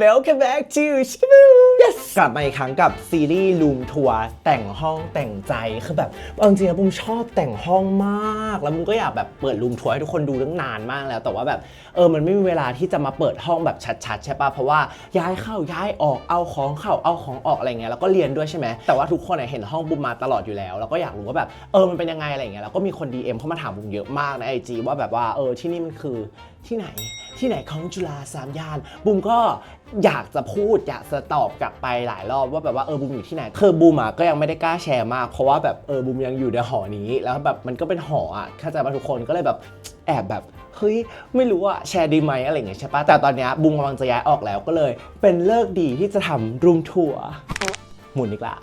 Welcome back to s h i k a b o Yes กลับมาอีกครั้งกับซีรีส์รูมทัวร์แต่งห้องแต่งใจคือแบบเอาจริงๆนะบุมชอบแต่งห้องมาก แล้วบุมก็อยากแบบเปิดรูมทัวร์ให้ทุกคนดูตั้งนานมากแล้ว แต่ว่าแบบเออมันไม่มีเวลาที่จะมาเปิดห้องแบบชัดๆใช่ปะเพราะว่าย้ายเข้าย้ายออกเอาของเข้าเอาของออกอะไรเงี้ยแล้วก็เรียนด้วยใช่ไหมแต่ว่าทุกคนเห็นห้องบุมมาตลอดอยู่แล้วแล้วก็อยากรู้ว่าแบบเออมันเป็นยังไงอะไรเงี้ยแล้วก็มีคน DM เข้ามาถามบุมเยอะมากในไอจีว่าแบบว่าเออที่นี่มันคือที่ไหน ที่ไหนของจุฬาสามย่านบุมก็อยากจะพูดอยากจะตอบกลับไปหลายรอบว่าแบบว่าเออบูมอยู่ที่ไหนคือบูมอะก็ยังไม่ได้กล้าแชร์มาก เพราะว่าแบบเออบูมยังอยู่ในหอนี้ แล้วแบบมันก็เป็นหออะเข้าใจป่ะทุกคนก็เลยแบบแอบแบบเฮ้ยไม่รู้อะแชร์ดีไหมอะไรอย่างเงี้ยใช่ปะแต่ตอนเนี้ยบูมกำลังจะย้ายออกแล้วก็เลย เป็นเลิกดีที่จะทำรูมทัวร์ หมุนอีกละ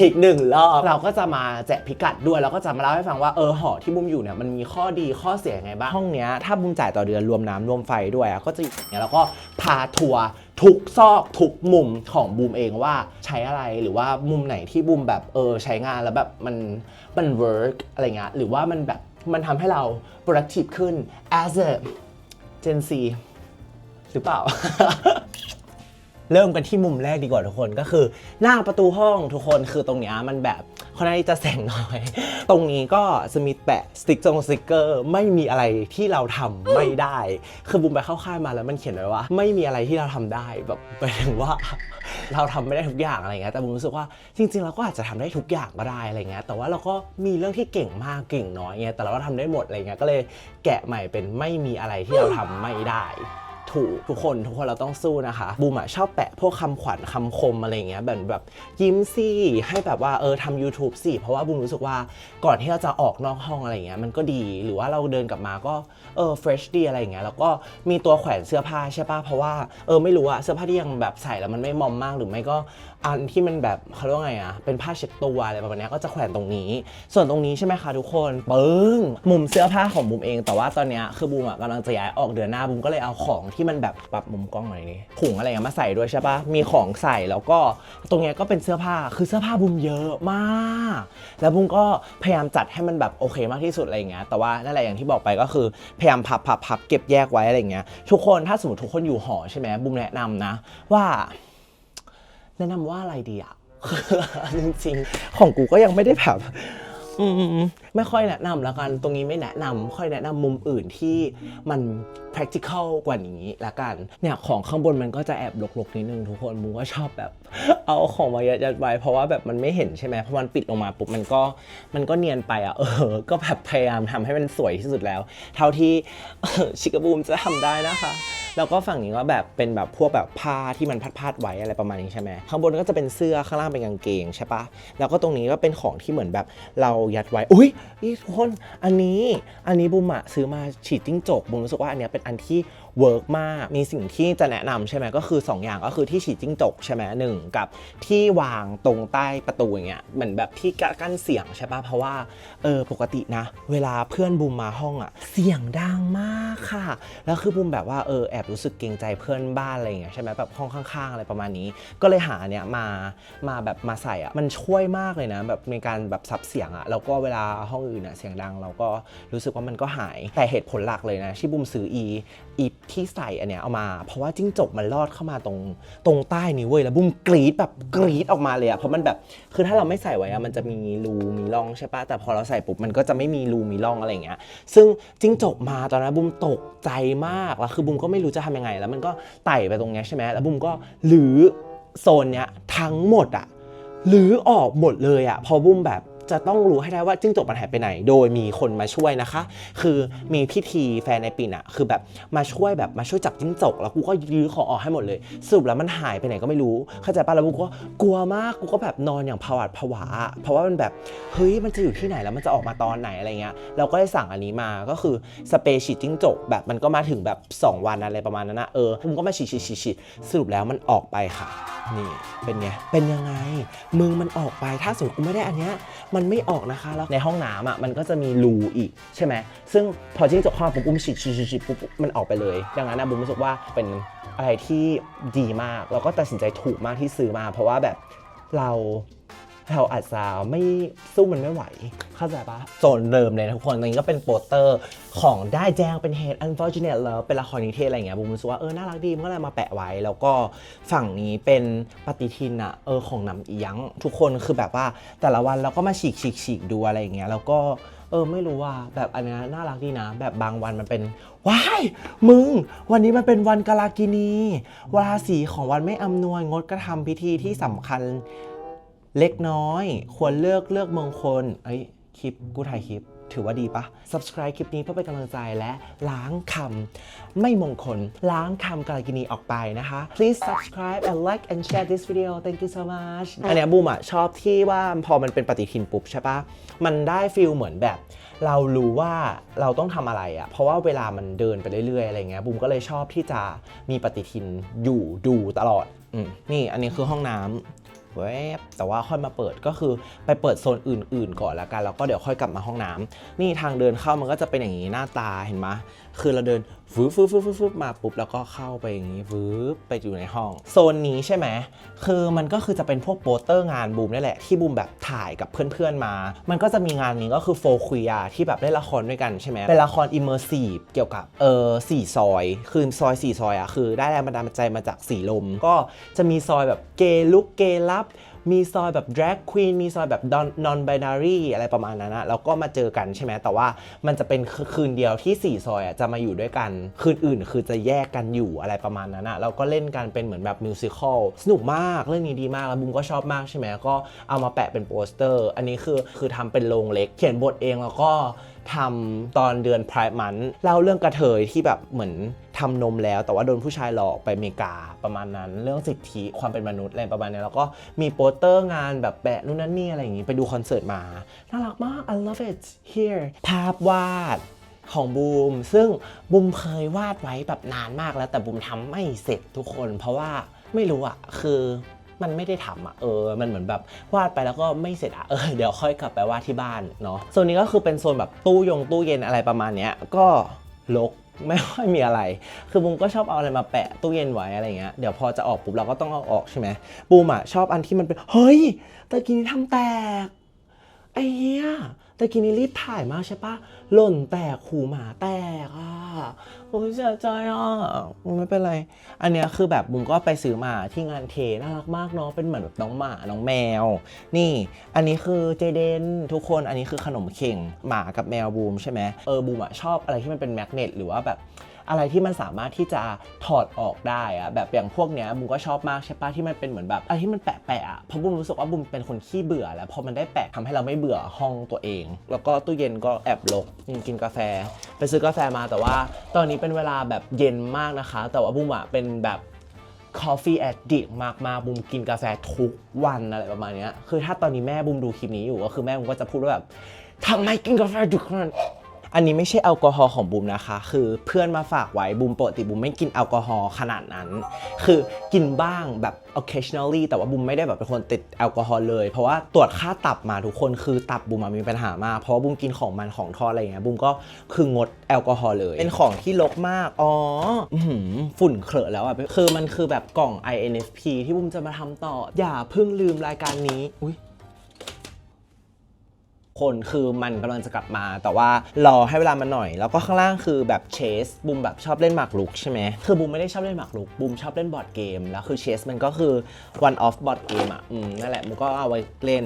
อีกหนึ่งรอบ เราก็จะมาแจกพิกัดด้วย แล้วก็จะมาเล่าให้ฟังว่าเออหอที่บุมอยู่เนี่ยมันมีข้อดีข้อเสียไงบ้าง ห้องเนี้ยถ้าบุมจ่ายต่อเดือนรวมน้ำรวมไฟด้วยอะก็จะอย่างเงี้ยแล้วก็พาทัวร์ทุกซอกทุกมุมของบูมเองว่าใช้อะไรหรือว่ามุมไหนที่บูมแบบเออใช้งานแล้วแบบมันมันเวิร์กอะไรเงี้ยหรือว่ามันแบบมันทำให้เรา productive ขึ้น as a Gen Z หรือเปล่า เริ่มกันที่มุมแรกดีกว่าทุกคนก็คือ หน้าประตูห้องทุกคนคือตรงเนี้ยมันแบบค่อนข้างที่จะแสงน้อย ตรงนี้ก็จะมีแปะสติ๊กจงสติ๊กเกอร์ ไม่มีอะไรที่เราทำไม่ได้ คือบุมไปเข้าค่ายมาแล้วมันเขียนไว้ว่า ไม่มีอะไรที่เราทำได้แบบหมายถึงว่า เราทำไม่ได้ทุกอย่างอะไรเงี้ยแต่บุมรู้สึกว่าจริง ๆ เราก็อาจจะทำได้ทุกอย่างก็ได้อะไรเงี้ยแต่ว่าเราก็มีเรื่องที่เก่งมากเก่งน้อยเงี้ยแต่เราก็ทำได้หมดอะไรเงี้ยก็เลยแกะใหม่เป็นไม่มีอะไรที่เราทำไม่ได้ ถูก ทุกคนทุกคนเราต้องสู้นะคะบูมอะชอบแปะพวกคำขวัญคำคมอะไรเงี้ยแบบแบบยิ้มสิให้แบบว่าเออทำ YouTube สิเพราะว่าบูมรู้สึกว่าก่อนที่เราจะออกนอกห้องอะไรเงี้ยมันก็ดีหรือว่าเราเดินกลับมาก็เออ fresh ดีอะไรเงี้ยแล้วก็มีตัวแขวนเสื้อผ้าใช่ปะเพราะว่าเออไม่รู้อะเสื้อผ้าที่ยังแบบใส่แล้วมันไม่มอมมากหรือไม่ก็ อันที่มันแบบเขาเรียกว่าไงอะเป็นผ้าเช็ดตัวอะไรประมาณเนี้ยก็จะแขวนตรงนี้ ส่วนตรงนี้ใช่ไหมคะทุกคนปึ้งมุมเสื้อผ้าของบูมเอง แต่ว่าตอนเนี้ยคือบูมอะกำลังจะย้ายออกเดือนหน้าบูมก็เลยเอาของที่มันแบบปรับมุมกล้องหน่อยนี่ถุงอะไรเงี้ยมาใส่ด้วยใช่ปะมีของใส่แล้วก็ตรงเนี้ยก็เป็นเสื้อผ้าคือเสื้อผ้าบูมเยอะมาก แล้วบูมก็พยายามจัดให้มันแบบโอเคมากที่สุดอะไรเงี้ยแต่ว่านั่นแหละอย่างที่บอกไปก็คือพยายามพับพับพับเก็บแยกไว้อะไรเงี้ยทุกคนถ้าสมมติทุกคนอยู่หอใช่ไหมบูมแนะนำนะว่า แนะนำว่าอะไรดีอะจริงๆ ของกูก็ยังไม่ได้แบบอืมไม่ค่อยแนะนำแล้วกันตรงนี้ไม่แนะนำค่อยแนะนำมุมอื่นที่มัน practical กว่านี้ละกันเนี่ยของข้างบนมันก็จะแอบลกๆนิดนึงทุกคนมูก็ชอบแบบ เอาของมายัดๆไว้เพราะว่าแบบมันไม่เห็นใช่ไหมเพราะมันปิดลงมาปุ๊บมันก็มันก็เนียนไปอะเออ ก็แบบพยายามทำให้มันสวยที่สุดแล้ว เท่าที่ชิคาบูมจะทำได้นะคะ แล้วก็ฝั่งนี้ก็แบบเป็นแบบพวกแบบผ้าที่มันพัดๆไว้อะไรประมาณนี้ใช่ไหมข้างบนก็จะเป็นเสื้อข้างล่างเป็นกางเกงใช่ปะแล้วก็ตรงนี้ก็เป็นของที่เหมือนแบบเรายัดไว้อุ้ยนี่ทุกคนอันนี้อันนี้บูมอะซื้อมาฉีดจิ้งจกบูมรู้สึกว่าอันนี้เป็นอันที่เวิร์กมาก มีสิ่งที่จะแนะนำใช่ไหมก็คือ 2 อย่างก็คือที่ฉีดจิ้งจกใช่ไหมหนึ่งกับที่วางตรงใต้ประตูอย่างเงี้ยเหมือนแบบที่กั้นเสียงใช่ปะเพราะว่าเออปกตินะ เวลาเพื่อนบูมมาห้องอะเสียงดังมากค่ะ แล้วคือบูมแบบว่าเออแอบรู้สึกเกรงใจเพื่อนบ้านอะไรอย่างเงี้ยใช่ไหมแบบห้องข้าง ๆ อะไรประมาณนี้ ก็เลยหาเนี่ยมามาแบบมาใส่อะมันช่วยมากเลยนะแบบในการแบบซับเสียงอะแล้วก็เวลาห้องอื่นอะเสียงดัง เราก็รู้สึกว่ามันก็หายแต่เหตุผลหลักเลยนะที่บูมซื้ออีอีที่ใส่อันเนี้ยเอามา เพราะว่าจิ้งจกมันลอดเข้ามาตรงตรงใต้นี้เว้ยแล้วบูมกรีดแบบกรีดออกมาเลยอะเพราะมันแบบคือถ้าเราไม่ใส่ไว้อะมันจะมีรูมีร่องใช่ปะแต่พอเราใส่ปุ๊บมันก็จะไม่มีรูมีร่องอะไรอย่างเงี้ยซึ่งจิ้งจกมาตอนนั้นบุมตกใจมากแล้วคือบุมก็ไม่รู้จะทำยังไง แล้วมันก็ไต่ไปตรงนี้ใช่ไหมแล้วบุ้มก็หรือโซนเนี้ยทั้งหมดอะหรือออกหมดเลยอะพอบุ้มแบบ จะต้องรู้ให้ได้ว่าจิ้งจกมันหายไปไหน โดยมีคนมาช่วยนะคะ คือมีพิธีแฟนในปีน่ะ คือแบบมาช่วยแบบมาช่วยจับจิ้งจก แล้วกูก็ยื้อของออกให้หมดเลยสรุปแล้วมันหายไปไหนก็ไม่รู้ เข้าใจป่ะแล้วกูก็กลัวมาก กูก็แบบนอนอย่างผวาดผวา เพราะว่ามันแบบเฮ้ยมันจะอยู่ที่ไหนแล้วมันจะออกมาตอนไหนอะไรเงี้ย เราก็ได้สั่งอันนี้มาก็คือสเปรย์ฉีดจิ้งจกแบบมันก็มาถึงแบบ 2 วันอะไรประมาณนั้นนะเออผมก็มาฉีดฉีดฉีดฉีดสรุปแล้วมันออกไปค่ะ นี่เป็นไงเป็นยังไงมึงมันออกไปถ้าสมมติกูไม่ได้อันเนี้ยมันไม่ออกนะคะแล้วในห้องน้ำอะมันก็จะมีรูอีกใช่ไหมซึ่งพอจิ้งจกเข้ามาปุ๊บอุ้มฉีดฉีดฉีดปุ๊บมันออกไปเลย ดังนั้นนะบุมรู้สึกว่าเป็นอะไรที่ดีมาก แล้วก็ตัดสินใจถูกมากที่ซื้อมา เพราะว่าแบบเรา เราอาจจะไม่สู้มันไม่ไหว เข้าใจปะโซนเดิมเลยนะทุกคนตรงนี้ก็เป็นโปสเตอร์ของได้แจ้งเป็น Hate Unfortunate Love เป็นละครนิเทศอะไรเงี้ยบูมรู้สึกว่าเออน่ารักดีมันก็เลยมาแปะไว้ แล้วก็ฝั่งนี้เป็นปฏิทินอะเออของนำเอียงทุกคนคือแบบว่าแต่ละวันเราก็มาฉีกฉีกฉีกดูอะไรอย่างเงี้ยแล้วก็เออไม่รู้ว่าแบบอันนี้น่ารักดีนะ แบบบางวันมันเป็นว้ายมึง วันนี้มันเป็นวันกาลากินีวราศีของวันไม่อำนวยงดกระทำพิธีที่สำคัญ เล็กน้อย ควรเลือกเลือกมงคลเอ้ยคลิปกูถ่ายคลิป ถือว่าดีปะ subscribe คลิปนี้เพื่อเป็นกำลังใจและล้างคำไม่มงคล ล้างคำกาลกินีออกไปนะคะ please subscribe and like and share this video thank you so much อันเนี้ยบูมอะชอบที่ว่าพอมันเป็นปฏิทินปุ๊บใช่ปะมันได้ฟิลเหมือนแบบ เรารู้ว่าเราต้องทำอะไรอะเพราะว่าเวลามันเดินไปเรื่อยๆอะไรเงี้ยบูมก็เลยชอบที่จะมีปฏิทินอยู่ดูตลอดอมนี่อันนี้คือห้องน้ำ แวบแต่ว่าค่อยมาเปิดก็คือไปเปิดโซนอื่น ๆ ก่อนล้วกันแล้วก็เดี๋ยวค่อยกลับมาห้องน้ำนี่ทางเดินเข้ามันก็จะเป็นอย่างนี้หน้าตาเห็นไหมคือเราเดินฟืบฟืบฟืบฟืบฟืบมาปุ๊บแล้วก็เข้าไปอย่างนี้ฟืบไปอยู่ในห้อง โซนนี้ใช่ไหมคือมันก็คือจะเป็นพวกโปสเตอร์งานบูมนี่แหละที่บูมแบบถ่ายกับเพื่อน ๆมา มันก็จะมีงานนี้ก็คือโฟค u ียที่แบบได้ละครด้วยกันใช่ไหมเป็นละครอิมเมอร์ซีฟเกี่ยวกับเออสี่ซอย คือซอยสี่ซอยอะคือได้แรงบันดาลใจมาจากสีลม ก็จะมีซอยแบบเกลุกเกลับ มีซอยแบบ drag queen มีซอยแบบ non binary อะไรประมาณนั้นนะแล้วก็มาเจอกันใช่ไหมแต่ว่ามันจะเป็นคืนเดียวที่ 4 ซอยอะจะมาอยู่ด้วยกัน คืนอื่นคือจะแยกกันอยู่อะไรประมาณนั้นนะแล้วก็เล่นกันเป็นเหมือนแบบมิวสิควลสนุกมากเรื่องนี้ดีมาก แล้วบุ้มก็ชอบมากใช่ไหมก็เอามาแปะเป็นโปสเตอร์ อันนี้คือคือทำเป็นโรงเล็ก เขียนบทเองแล้วก็ ทำตอนเดือนพรายมันเล่าเรื่องกระเทยที่แบบเหมือนทำนมแล้ว แต่ว่าโดนผู้ชายหลอกไปอเมริกาประมาณนั้น เรื่องสิทธิความเป็นมนุษย์อะไรประมาณนี้แล้วก็มีโปสเตอร์งานแบบแปะนู่นนั่นนี่อะไรอย่างงี้ไปดูคอนเสิร์ตมาน่ารักมาก I love it here ภาพวาดของบูม ซึ่งบูมเคยวาดไว้แบบนานมากแล้วแต่บูมทำไม่เสร็จทุกคน เพราะว่าไม่รู้อะคือ มันไม่ได้ทำอะเออ มันเหมือนแบบวาดไปแล้วก็ไม่เสร็จอะเออเดี๋ยวค่อยกลับไปวาดที่บ้านเนาะโซนนี้ก็คือเป็นโซนแบบตู้ยงตู้เย็นอะไรประมาณเนี้ยก็ลกไม่ค่อยมีอะไร คือบูมก็ชอบเอาอะไรมาแปะตู้เย็นไว้อะไรเงี้ย เดี๋ยวพอจะออกปุ๊บเราก็ต้องเอาออกใช่ไหมบูมอะชอบอันที่มันเป็น เฮ้ยตะกี้นี้ทำแตก ไอ้เหี้ย แต่กินนี้รีบถ่ายมากใช่ปะหล่นแตกหูหมาแตกอะโอ้ยเสียใจอะไม่เป็นไร อันเนี้ยคือแบบบุมก็ไปซื้อมาที่งานเทน่ารักมากเนาะเป็นเหมือนแบบน้องหมาน้องแมว นี่ อันนี้คือเจเดนทุกคนอันนี้คือขนมเข่งหมากับแมวบูมใช่ไหมเออบูมอะชอบอะไรที่มันเป็นแมกเนตหรือว่าแบบ อะไรที่มันสามารถที่จะถอดออกได้อะแบบอย่างพวกเนี้ยบุมก็ชอบมากใช่ปะที่มันเป็นเหมือนแบบอะไรที่มันแปะๆอะเพราะบุมรู้สึกว่าบุมเป็นคนขี้เบื่อ แล้วพอมันได้แปะทำให้เราไม่เบื่อห้องตัวเอง แล้วก็ตู้เย็นก็แอบรกกินกาแฟ ไปซื้อกาแฟมาแต่ว่า ตอนนี้เป็นเวลาแบบเย็นมากนะคะ แต่ว่าบุมอะเป็นแบบ coffee addict มากมาบุมกินกาแฟทุกวันอะไรประมาณเนี้ยคือถ้าตอนนี้แม่บุมดูคลิปนี้อยู่ก็คือแม่บุมก็จะพูดว่าแบบทำไมกินกาแฟดึกขนาดนั้น อันนี้ไม่ใช่แอลกอฮอล์ของบุมนะคะ คือเพื่อนมาฝากไว้บุมปกติบุมไม่กินแอลกอฮอล์ขนาดนั้น คือกินบ้างแบบ occasionally แต่ว่าบุมไม่ได้แบบเป็นคนติดแอลกอฮอล์เลย เพราะว่าตรวจค่าตับมาทุกคนคือตับบุมมีปัญหามาก เพราะว่าบุมกินของมันของทอดอะไรอย่างเงี้ยบุมก็คืองดแอลกอฮอล์เลย เป็นของที่ลกมาก อ๋อหือฝุ่นเคลอะแล้วอะคือมันคือแบบกล่อง INFP ที่บุมจะมาทำต่อ อย่าเพิ่งลืมรายการนี้ อุ้ย คนคือมันกำลังจะกลับมา แต่ว่ารอให้เวลามันหน่อย แล้วก็ข้างล่างคือแบบเชสบูมแบบชอบเล่นหมากรุกใช่ไหมคือบูมไม่ได้ชอบเล่นหมากรุกบูมชอบเล่นบอร์ดเกม แล้วคือเชสมันก็คือ one off board game อะอืมนั่นแหละบูมก็เอาไว้เล่น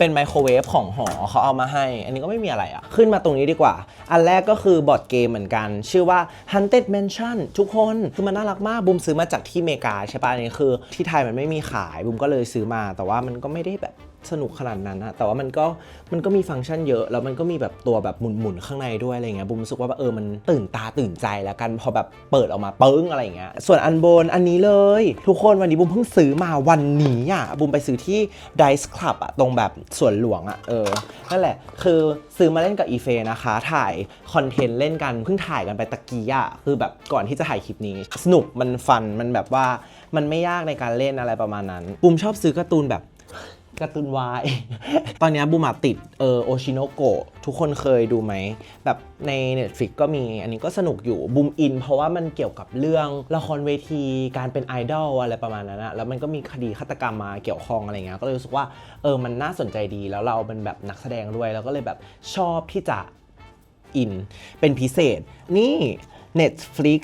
เป็นไมโครเวฟของหอเขาเอามาให้ อันนี้ก็ไม่มีอะไรอะขึ้นมาตรงนี้ดีกว่า อันแรกก็คือบอร์ดเกมเหมือนกัน ชื่อว่า hunted Mansion ทุกคน คือมันน่ารักมากบูมซื้อมาจากที่เมกาใช่ปะอันนี้คือ ที่ไทยมันไม่มีขายบูมก็เลยซื้อมา แต่ว่ามันก็ไม่ได้แบบ สนุกขนาดนั้นอะแต่ว่ามันก็มันก็มีฟังก์ชันเยอะ แล้วมันก็มีแบบตัวแบบหมุนๆข้างในด้วยอะไรเงี้ยบูมรู้สึกว่าเออมันตื่นตาตื่นใจแล้วกันพอแบบเปิดออกมาเปึ้งอะไรเงี้ยส่วนอันบนอันนี้เลย ทุกคนวันนี้บูมเพิ่งซื้อมาวันนี้อะบูมไปซื้อที่ Dice Club อะตรงแบบสวนหลวงอะเออนั่นแหละ คือซื้อมาเล่นกับอีเฟนะคะถ่ายคอนเทนต์เล่นกันเพิ่งถ่ายกันไปตะกี้อะคือแบบก่อนที่จะถ่ายคลิปนี้ สนุกมันฟันมันแบบว่ามันไม่ยากในการเล่นอะไรประมาณนั้นบูมชอบซื้อการ์ตูนแบบ การ์ตูนวาย ตอนนี้บูมาติดเออโอชิโนโกะทุกคนเคยดูไหม แบบใน Netflix ก็มีอันนี้ก็สนุกอยู่บูมอิน เพราะว่ามันเกี่ยวกับเรื่องละครเวทีการเป็นไอดอลอะไรประมาณนั้นอะแล้วมันก็มีคดีฆาตกรรมมาเกี่ยวข้องอะไรเงี้ยก็เลยรู้สึกว่าเออมันน่าสนใจดีแล้วเราเป็นแบบนักแสดงด้วยแล้วก็เลยแบบชอบที่จะอินเป็นพิเศษ นี่ Netflix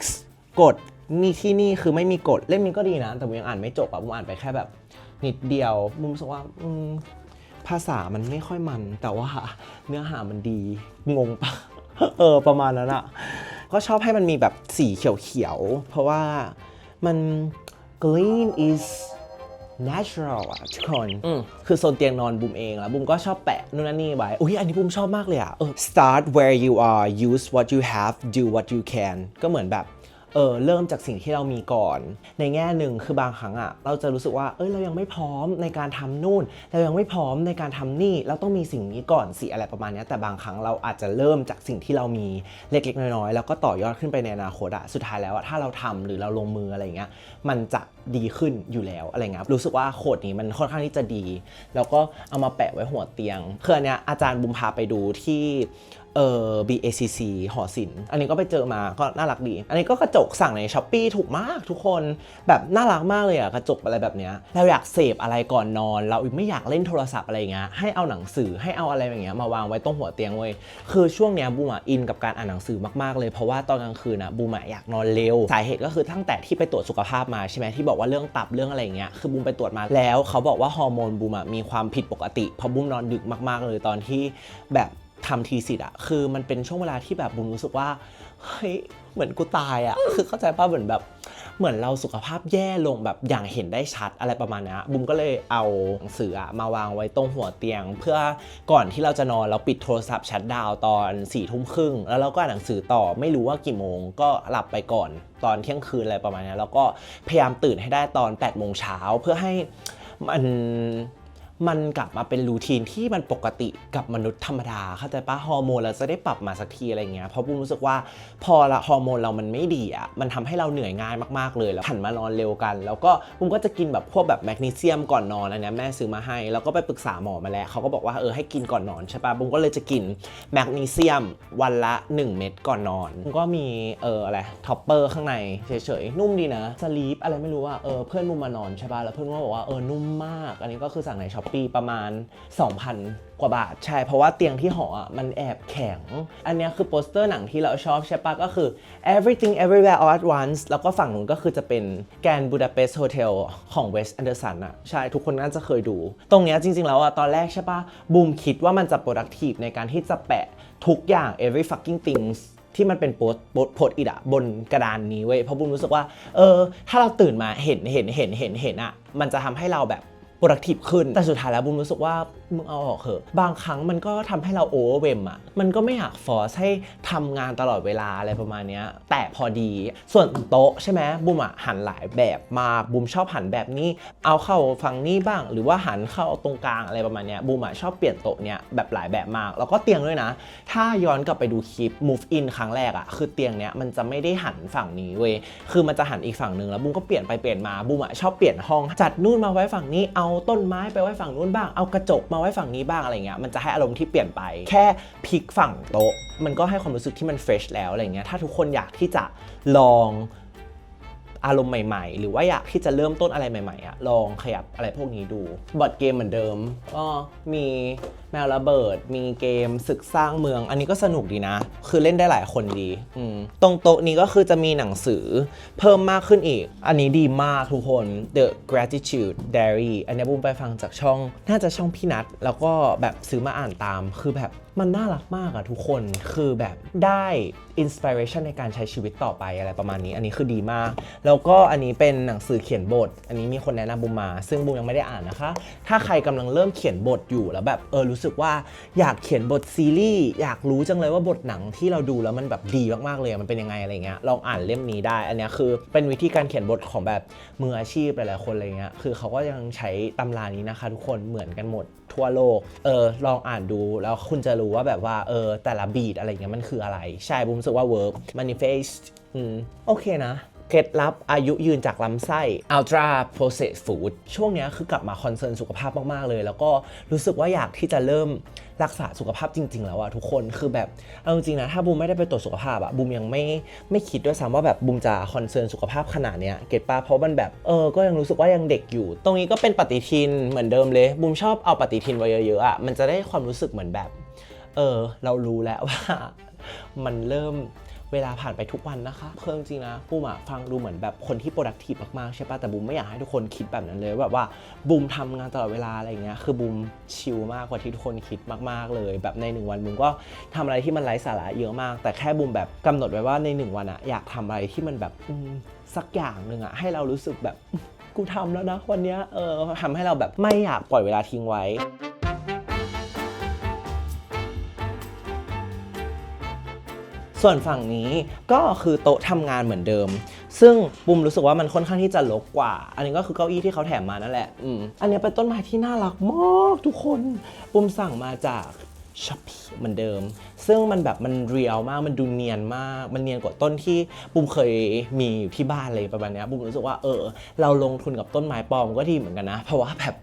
กดนี่ที่นี่คือไม่มีกฎเล่มนี้ก็ดีนะ แต่ผมยังอ่านไม่จบอะผมอ่านไปแค่แบบ นิดเดียว มุมรู้สึกว่าอืมภาษามันไม่ค่อยมัน แต่ว่าเนื้อหามันดีงงปะเออประมาณนั้นอะก็ชอบให้มันมีแบบสีเขียวๆ เพราะว่ามัน green is natural อะทุกคน คือโซนเตียงนอนบุมเองแล้วบุมก็ชอบแปะนู่นนั่นนี่ไว้ อุ้ยอันนี้บุมชอบมากเลยอะเออ start where you are use what you have do what you can ก็เหมือนแบบ เออเริ่มจากสิ่งที่เรามีก่อน ในแง่หนึ่งคือบางครั้งอะเราจะรู้สึกว่าเอ้ยเรายังไม่พร้อมในการทำนู่น เรายังไม่พร้อมในการทำนี่ เราต้องมีสิ่งนี้ก่อนสิอะไรประมาณนี้แต่บางครั้งเราอาจจะเริ่มจากสิ่งที่เรามีเล็กๆน้อยๆแล้วก็ต่อยอดขึ้นไปในอนาคตอะสุดท้ายแล้วอะถ้าเราทำหรือเราลงมืออะไรเงี้ยมันจะ ดีขึ้นอยู่แล้วอะไรเงี้ยรู้สึกว่าโคดนี้มันค่อนข้างที่จะดี แล้วก็เอามาแปะไว้หัวเตียงคืออันเนี้ยอาจารย์บุมพาไปดูที่เอ่อ BACC หอศิลป์อันนี้ก็ไปเจอมาก็น่ารักดี อันนี้ก็กระจกสั่งในช้อปปีถูกมากทุกคนแบบน่ารักมากเลยอะกระจกอะไรแบบเนี้ยเราอยากเสพอะไรก่อนนอน เราไม่อยากเล่นโทรศัพท์อะไรเงี้ยให้เอาหนังสือให้เอาอะไรอย่างเงี้ยมาวางไว้ตรงหัวเตียงเว้ยคือช่วงเนี้ยบูมอินกับการอ่านหนังสือมากๆเลยเพราะว่าตอนกลางคืนนะบูมออยากนอนเร็วสาเหตุก็คือตั้งแต่ที่ไปตรวจสุขภาพมาใช่ไหมที่บอกบอกว่าเรื่องตับเรื่องอะไรเงี้ยคือบูมไปตรวจมาแล้วเขาบอกว่าฮอร์โมนบูมมีความผิดปกติเพราะบูมนอนดึกมาก ๆ เลยตอนที่แบบทำทีสิทธ์อะคือมันเป็นช่วงเวลาที่แบบบูมรู้สึกว่าเฮ้ยเหมือนกูตายอะคือเข้าใจป่ะเหมือนแบบ เหมือนเราสุขภาพแย่ลงแบบอย่างเห็นได้ชัดอะไรประมาณนี้บุมก็เลยเอาหนังสือมาวางไว้ตรงหัวเตียง เพื่อก่อนที่เราจะนอนเราปิดโทรศัพท์ชัดดาวตอน4ี่ทุ่มครึ่งแล้วเราก็อ่านหนังสือต่อไม่รู้ว่ากี่โมงก็หลับไปก่อนตอนเที่ยงคืนอะไรประมาณนี้แล้วก็พยายามตื่นให้ได้ตอน8ปดโมงเช้าเพื่อให้มัน มันกลับมาเป็นรูทีนที่มันปกติกับมนุษย์ธรรมดาเข้าใจปะฮอร์โมนเราจะได้ปรับมาสักทีอะไรเงี้ยเพราะบุมรู้สึกว่าพอละฮอร์โมนเรามันไม่ดีอะมันทำให้เราเหนื่อยง่ายมากๆเลยแล้วหันมานอนเร็วกัน แล้วก็บุมก็จะกินแบบพวกแบบแมกนีเซียมก่อนนอนอันเนี้ยแม่ซื้อมาให้แล้วก็ไปปรึกษาหมอมาแล้วเขาก็บอกว่าเออให้กินก่อนนอนใช่ปะบุมก็เลยจะกินแมกนีเซียมวันละ 1 เม็ดก่อนนอนบุมก็มีเอออะไรท็อปเปอร์ข้างในเฉยๆนุ่มดีนะสลีปอะไรไม่รู้ว่าเออเพื่อนบุมมานอนใช่ปะแล้วเพื่อนบุมก็บอกว่าเออนุ่มมาก อันนี้ก็คือสั่งในช้อปปีประมาณ 2,000 กว่าบาท ใช่ เพราะว่าเตียงที่หออะมันแอบแข็ง อันนี้คือโปสเตอร์หนังที่เราชอบใช่ปะก็คือ everything everywhere all at once แล้วก็ฝั่งนู้นก็คือจะเป็นแกนบูดาเปสต์โฮเทลของเวสต์แอนเดอร์สันอะ ใช่ ทุกคนน่าจะเคยดู ตรงเนี้ยจริง ๆ แล้วอะตอนแรกใช่ปะบูมคิดว่ามันจะ productive ในการที่จะแปะทุกอย่าง every fucking things ที่มันเป็นโพสโพสอิดอะบนกระดานนี้เว้ยเพราะบุมรู้สึกว่า เออ ถ้าเราตื่นมาเห็นเห็นเห็นเห็นเห็นอะมันจะทำให้เราแบบ productive ขึ้น แต่สุดท้ายแล้วบุมรู้สึกว่ามึงเอาออกเถอะ บางครั้งมันก็ทำให้เราโอเวอร์เวมอะ มันก็ไม่อยากฟอร์สให้ทำงานตลอดเวลาอะไรประมาณเนี้ยแต่พอดี ส่วนโต๊ะใช่ไหมบุมอะหันหลายแบบมาบุมชอบหันแบบนี้ เอาเข้าฝั่งนี้บ้าง หรือว่าหันเข้าตรงกลางอะไรประมาณเนี้ยบุมอะชอบเปลี่ยนโต๊ะเนี้ยแบบหลายแบบมาก แล้วก็เตียงด้วยนะ ถ้าย้อนกลับไปดูคลิป move in ครั้งแรกอะคือเตียงเนี้ยมันจะไม่ได้หันฝั่งนี้เว้ยคือมันจะหันอีกฝั่งหนึ่งแล้วบุมก็เปลี่ยนไปเปลี่ยนมาบุมอะชอบเปลี่ยนห้องจัดนู่นมาไว้ฝั่งนี้เอาต้นไม้ไปไว้ฝั่งนู้นบ้าง เอากระจกมาไว้ฝั่งนี้บ้างอะไรเงี้ย มันจะให้อารมณ์ที่เปลี่ยนไป แค่พลิกฝั่งโต๊ะ มันก็ให้ความรู้สึกที่มันเฟรชแล้วอะไรเงี้ย ถ้าทุกคนอยากที่จะลองอารมณ์ใหม่ๆ หรือว่าอยากที่จะเริ่มต้นอะไรใหม่ๆอะลองขยับอะไรพวกนี้ดู บอร์ดเกมเหมือนเดิมก็มี แมวระเบิด มีเกมศึกสร้างเมือง อันนี้ก็สนุกดีนะ คือเล่นได้หลายคนดี ตรงโต๊ะนี้ก็คือจะมีหนังสือเพิ่มมากขึ้นอีก อันนี้ดีมากทุกคน The Gratitude Diary อันนี้บุ้มไปฟังจากช่อง น่าจะช่องพี่นัทแล้วก็แบบซื้อมาอ่านตาม คือแบบมันน่ารักมากอะทุกคน คือแบบได้อินสปิเรชันในการใช้ชีวิตต่อไปอะไรประมาณนี้ อันนี้คือดีมาก แล้วก็อันนี้เป็นหนังสือเขียนบท อันนี้มีคนแนะนำบุมมา ซึ่งบุมยังไม่ได้อ่านนะคะ ถ้าใครกำลังเริ่มเขียนบทอยู่แล้วแบบเออรู้สึกว่าอยากเขียนบทซีรีส์อยากรู้จังเลยว่าบทหนังที่เราดูแล้วมันแบบดีมากๆเลยมันเป็นยังไงอะไรเงี้ยลองอ่านเล่มนี้ได้ อันนี้คือเป็นวิธีการเขียนบทของแบบมืออาชีพหลายๆคนอะไรเงี้ยคือเขาก็ยังใช้ตำรานี้นะคะทุกคนเหมือนกันหมดทั่วโลก เออ ลองอ่านดูแล้วคุณจะรู้ว่าแบบว่า เออ แต่ละบีดอะไรเงี้ยมันคืออะไร ใช่บุมรู้สึกว่า work manifest อืม โอเคนะ เคล็ดลับอายุยืนจากลำไส้ Ultra Processed Food ช่วงนี้คือกลับมาคอนเซิร์นสุขภาพมากๆเลย แล้วก็รู้สึกว่าอยากที่จะเริ่มรักษาสุขภาพจริง ๆ แล้วอะทุกคนคือแบบเอาจริงนะถ้าบูมไม่ได้ไปตรวจสุขภาพอะบูมยังไม่ไม่คิดด้วยซ้ำว่าแบบบูมจะคอนเซิร์นสุขภาพขนาดเนี้ยเก็ตปะเพราะมันแบบเออก็ยังรู้สึกว่ายังเด็กอยู่ ตรงนี้ก็เป็นปฏิทินเหมือนเดิมเลยบูมชอบเอาปฏิทินไว้เยอะๆอะมันจะได้ความรู้สึกเหมือนแบบ เออ เรารู้แล้วว่า มันเริ่ม เวลาผ่านไปทุกวันนะคะเพิ่งจริงนะบูมอะฟังดูเหมือนแบบคนที่ productive มากๆใช่ปะแต่บูมไม่อยากให้ทุกคนคิดแบบนั้นเลยแบบว่าบูมทำงานตลอดเวลาอะไรเงี้ยคือบูมชิลมากกว่าที่ทุกคนคิดมากๆเลย แบบในหนึ่งวันบูมก็ทำอะไรที่มันไร้สาระเยอะมาก แต่แค่บูมแบบกำหนดไว้ว่าในหนึ่งวันอะอยากทำอะไรที่มันแบบสักอย่างหนึ่งอะให้เรารู้สึกแบบกูทำแล้วนะวันเนี้ยเออทำให้เราแบบไม่อยากปล่อยเวลาทิ้งไว้ ส่วนฝั่งนี้ก็คือโต๊ะทำงานเหมือนเดิม ซึ่งปุ่มรู้สึกว่ามันค่อนข้างที่จะลกกว่า อันนี้ก็คือเก้าอี้ที่เขาแถมมานั่นแหละอืมอันนี้เป็นต้นไม้ที่น่ารักมากทุกคนปุ่มสั่งมาจาก ช้อปปี้เหมือนเดิม ซึ่งมันแบบมันเรียลมากมันดูเนียนมาก มันเนียนกว่าต้นที่บุมเคยมีอยู่ที่บ้านเลยประมาณนี้บุมรู้สึกว่าเออ เราลงทุนกับต้นไม้ปลอมก็ดีเหมือนกันนะ เพราะว่าแบบ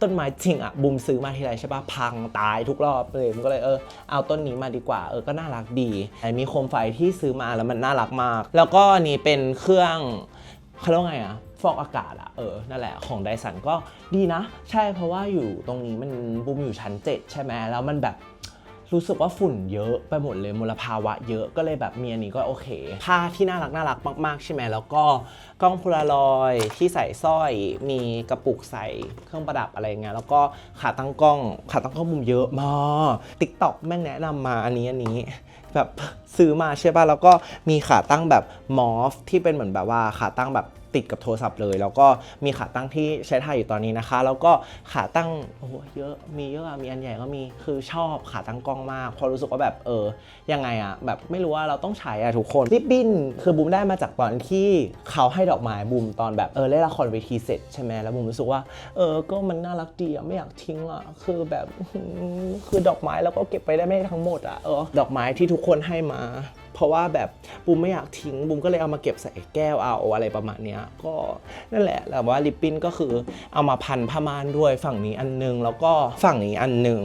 ต้นไม้จริงอะบุมซื้อมาทีไรใช่ปะพังตายทุกรอบเลยบุมก็เลยเออเอาต้นนี้มาดีกว่าเออก็น่ารักดีมีโคมไฟที่ซื้อมาแล้วมันน่ารักมาก แล้วก็อันนี่เป็นเครื่อง เขาเรียกว่าไงอะฟอกอากาศอะเออ นั่นแหละของไดสันก็ดีนะ ใช่เพราะว่าอยู่ตรงนี้มันบุมอยู่ชั้น 7 ใช่ไหมแล้วมันแบบรู้สึกว่าฝุ่นเยอะไปหมดเลยมลภาวะเยอะก็เลยแบบเมีอันนี้ก็โอเค ผ้าที่น่ารักน่ารักมาก ๆ ใช่ไหมแล้วก็กล้องพลารอยที่ใส่สร้อย มีกระปุกใส่เครื่องประดับอะไรเงี้ยแล้วก็ขาตั้งกล้องขาตั้งกล้องมุมเยอะมากติ๊กต็อกแม่งแนะนำมาอันนี้อันนี้ แบบซื้อมาใช่ป่ะแล้วก็มีขาตั้งแบบมอฟที่เป็นเหมือนแบบว่าขาตั้งแบบ ติดกับโทรศัพท์เลย แล้วก็มีขาตั้งที่ใช้ถ่ายอยู่ตอนนี้นะคะ แล้วก็ขาตั้งโอ้โหเยอะมีเยอะอะมีอันใหญ่ก็มีคือชอบขาตั้งกล้องมากพราะรู้สึกว่าแบบเออยังไงอะแบบไม่รู้ว่าเราต้องใช้อะทุกคนริบบิ้นคือบูมได้มาจากตอนที่เขาให้ดอกไม้บูมตอนแบบเออเล่นละครเวทีเสร็จใช่ไหมแล้วบูมรู้สึกว่าเออก็มันน่ารักดีอะไม่อยากทิ้งอะคือแบบคือดอกไม้แล้วก็เก็บไปได้ไม่ทั้งหมดอะเออดอกไม้ที่ทุกคนให้มา เพราะว่าแบบบูมไม่อยากทิ้งบูมก็เลยเอามาเก็บใส่แก้วเอาอะไรประมาณเนี้ยก็นั่นแหละแต่ว่าลิปปิ้นก็คือเอามาพันผ้าม่านด้วยฝั่งนี้อันนึงแล้วก็ฝั่งนี้อันนึง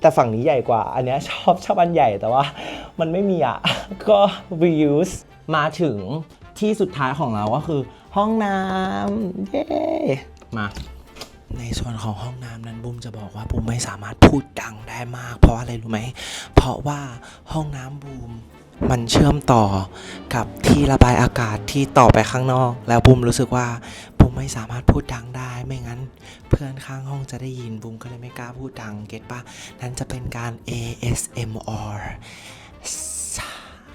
แต่ฝั่งนี้ใหญ่กว่า อันเนี้ยชอบชอบอันใหญ่แต่ว่า มันไม่มีอะก็ reuse มาถึงที่สุดท้ายของเราก็คือห้องน้ำเย้มาในส่วนของห้องน้ำนั้นบุ้มจะบอกว่าบุ้มไม่สามารถพูดดังได้มาก เพราะอะไรรู้ไหม เพราะว่าห้องน้ำบูม มันเชื่อมต่อกับที่ระบายอากาศที่ต่อไปข้างนอก แล้วบุ้มรู้สึกว่าบุ้มไม่สามารถพูดดังได้ ไม่งั้น เพื่อนข้างห้องจะได้ยินบุ้มก็เลยไม่กล้าพูดดัง เก็ตปะนั่นจะเป็นการ ASMR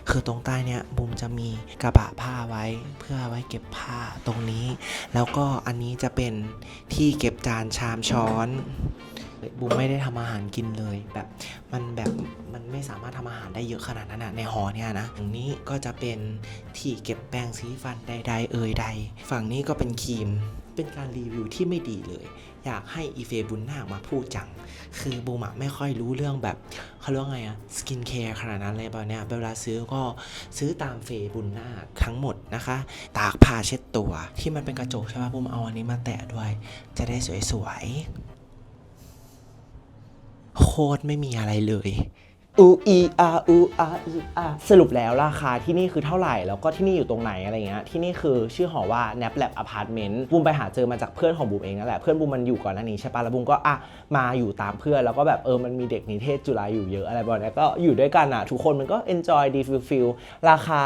คือตรงใต้เนี่ยบุมจะมีกระบะผ้าไว้ เพื่อไว้เก็บผ้าตรงนี้ แล้วก็อันนี้จะเป็นที่เก็บจานชามช้อน บุมไม่ได้ทำอาหารกินเลย แบบมันแบบมันไม่สามารถทำอาหารได้เยอะขนาดนั้นนะในหอเนี่ยนะตรงนี้ก็จะเป็นที่เก็บแปรงสีฟันใด ๆ เอ่ยใด ฝั่งนี้ก็เป็นครีมเป็นการรีวิวที่ไม่ดีเลย อยากให้อีเฟบุญนาคมาพูดจัง คือบูมะไม่ค่อยรู้เรื่องแบบเขาเรียกไงอะสกินแคร์ขนาดนั้นเลยแบบเนี้ยเวลาซื้อก็ซื้อตามเฟบุญนาคทั้งหมดนะคะ ตากผ้าเช็ดตัวที่มันเป็นกระจกใช่ไหมบูมเอาอันนี้มาแตะด้วย จะได้สวยๆ โคตรไม่มีอะไรเลยอูอีอาอูอาอีอาสรุปแล้วราคาที่นี่คือเท่าไหร่ แล้วก็ที่นี่อยู่ตรงไหนอะไรเงี้ยที่นี่คือชื่อหอว่า Nap Lab Apartment บูมไปหาเจอมาจากเพื่อนของบูมเองนั่นแหละ เพื่อนบูมมันอยู่ก่อนหน้านี้ใช่ปะแล้วบูมก็อะมาอยู่ตามเพื่อน แล้วก็แบบเออมันมีเด็กนิเทศจุฬาอยู่เยอะอะไรแบบนี้ก็อยู่ด้วยกันอะ ทุกคนมันก็ enjoy ดีฟิลฟิลราคา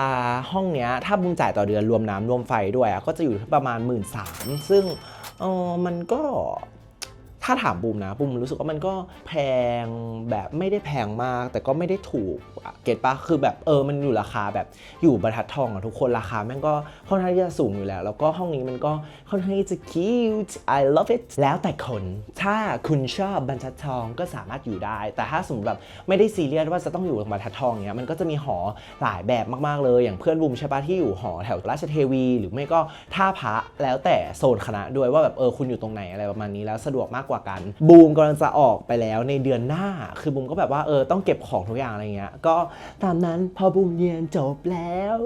ห้องเนี้ยถ้าบูมจ่ายต่อเดือนรวมน้ำรวมไฟด้วยอะก็จะอยู่ที่ประมาณ 1 3ื่นสซึ่งเออมันก็ ถ้าถามบูมนะบูมรู้สึกว่ามันก็แพงแบบไม่ได้แพงมาก แต่ก็ไม่ได้ถูกเก็ตปะคือแบบเออมันอยู่ราคาแบบอยู่บรรทัดทองอะทุกคนราคาแม่งก็ค่อนข้างที่จะสูงอยู่แล้ว แล้วก็ห้องนี้มันก็ค่อนข้างที่จะ cute I love it แล้วแต่คนถ้าคุณชอบบรรทัดทองก็สามารถอยู่ได้ แต่ถ้าสมมติแบบไม่ได้ซีเรียสว่าจะต้องอยู่บรรทัดทองเนี้ยมันก็จะมีหอหลายแบบมากๆเลยอย่างเพื่อนบูมใช่ปะที่อยู่หอแถวราชเทวี หรือไม่ก็ท่าพระแล้วแต่โซนคณะด้วยว่าแบบเออคุณอยู่ตรงไหนอะไรประมาณนี้แล้วสะดวกมากกว่ากัน บูมกำลังจะออกไปแล้วในเดือนหน้า คือบูมก็แบบว่าเออต้องเก็บของทุกอย่างอะไรเงี้ย ก็ตามนั้นพอบูมเรียนจบแล้ว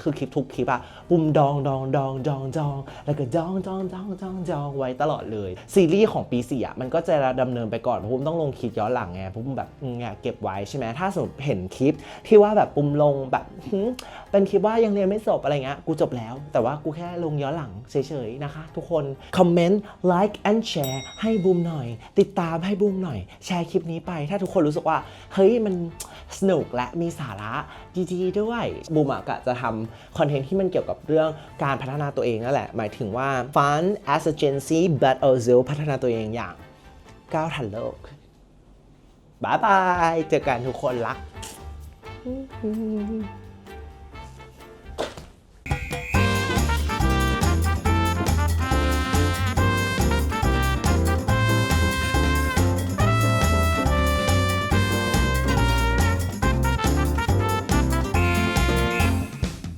คือคลิปทุกคลิปอะบุมดองดองดองดองดอง แล้วก็ดองดองดองดองดองไว้ตลอดเลย ซีรีส์ของปีสี่อะมันก็จะดำเนินไปก่อนเพราะบุมต้องลงคลิปย้อนหลังไงเพราะบุมแบบอืมอยเก็บไว้ใช่ไหมถ้าสมมติเห็นคลิปที่ว่าแบบบุมลงแบบ เป็นคลิปว่ายังเรียนไม่จบอะไรเงี้ยกูจบแล้ว แต่ว่ากูแค่ลงย้อนหลังเฉยๆนะคะ ทุกคนคอมเมนต์ like and share ให้บูมหน่อย ติดตามให้บูมหน่อย แชร์คลิปนี้ไป ถ้าทุกคนรู้สึกว่า เฮ้ยมันสนุกและมีสาระดีๆด้วยบูมอะกะจะทำคอนเทนต์ที่มันเกี่ยวกับเรื่องการพัฒนาตัวเองนั่นแหละ หมายถึงว่า fun as a Gen Z but also พัฒนาตัวเองอย่างก้าวทันโลกบายบาย เจอกันทุกคนรัก